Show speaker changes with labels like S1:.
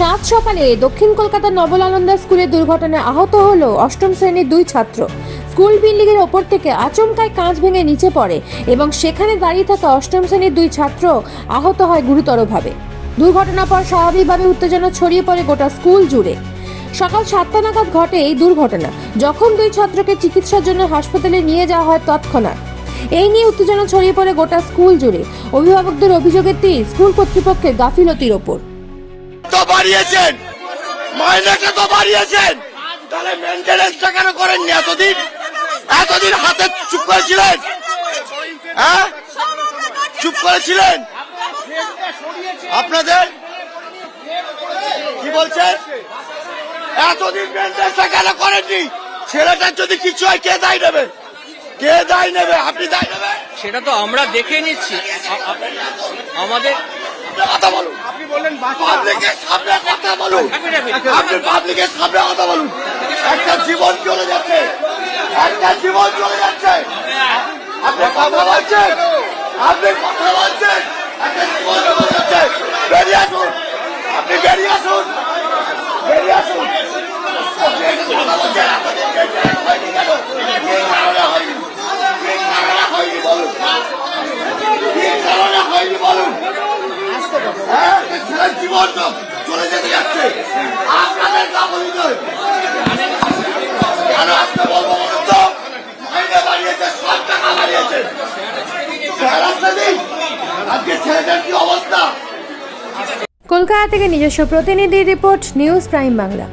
S1: সাত সকালে দক্ষিণ কলকাতার নবলানন্দা স্কুলে দুর্ঘটনায় আহত হলো অষ্টম শ্রেণির দুই ছাত্র। স্কুল বিল্ডিংয়ের ওপর থেকে আচমকায় কাঁচ ভেঙে নিচে পড়ে এবং সেখানে দাঁড়িয়ে থাকা অষ্টম শ্রেণির দুই ছাত্র আহত হয় গুরুতরভাবে। দুর্ঘটনার পর স্বাভাবিকভাবে উত্তেজনা ছড়িয়ে পড়ে গোটা স্কুল জুড়ে। সকাল সাতটা নাগাদ ঘটে এই দুর্ঘটনা। যখন দুই ছাত্রকে চিকিৎসার জন্য হাসপাতালে নিয়ে যাওয়া হয় তৎক্ষণাৎ। এই নিয়ে উত্তেজনা ছড়িয়ে পড়ে গোটা স্কুল জুড়ে। অভিভাবকদের অভিযোগের তীর স্কুল কর্তৃপক্ষের গাফিলতির ওপর।
S2: তো বাড়িয়েছেন। মাইনেটা তো বাড়িয়েছেন। তাহলে মেনটেনেন্সটা কেন করেননি এতদিন? এতদিন হাতে চুপ করেছিলেন? হ্যাঁ? চুপ করেছিলেন? আপনাদের? কি বলছেন এতদিন মেনটেনেন্সটা কেন করেননি? ছেলেটার যদি কিছু হয়, কে দায় নেবে? কে দায় নেবে? আপনি দায় নেবেন?
S3: সেটা তো আমরা দেখে নিচ্ছি। আমাদের
S2: কথা বলুন। আপনি বললেন পাবলিকের সামনে কথা বলুন। আপনি পাবলিকের সামনে কথা বলুন। একটা জীবন চলে যাচ্ছে। একটা জীবন চলে যাচ্ছে। আপনি কথা বলছেন। আপনি কথা বলছেন। একটা জীবন চলে যাচ্ছে। বেরিয়ে আসুন। আপনি বেরিয়ে আসুন। বেরিয়ে আসুন আপনি একটা কথা বলছেন, আপনাদের বেরিয়ে হয়নি কেন? কি কারণে হয়নি? কি কারণে হয়নি বলুন? কি কারণে হয়নি বলুন হ্যাঁ, একটা ছেলের জীবন চলে যেতে যাচ্ছে। আপনাদের
S1: কলকাতা থেকে নিজস্ব প্রতিনিধি রিপোর্ট নিউজ প্রাইম বাংলা।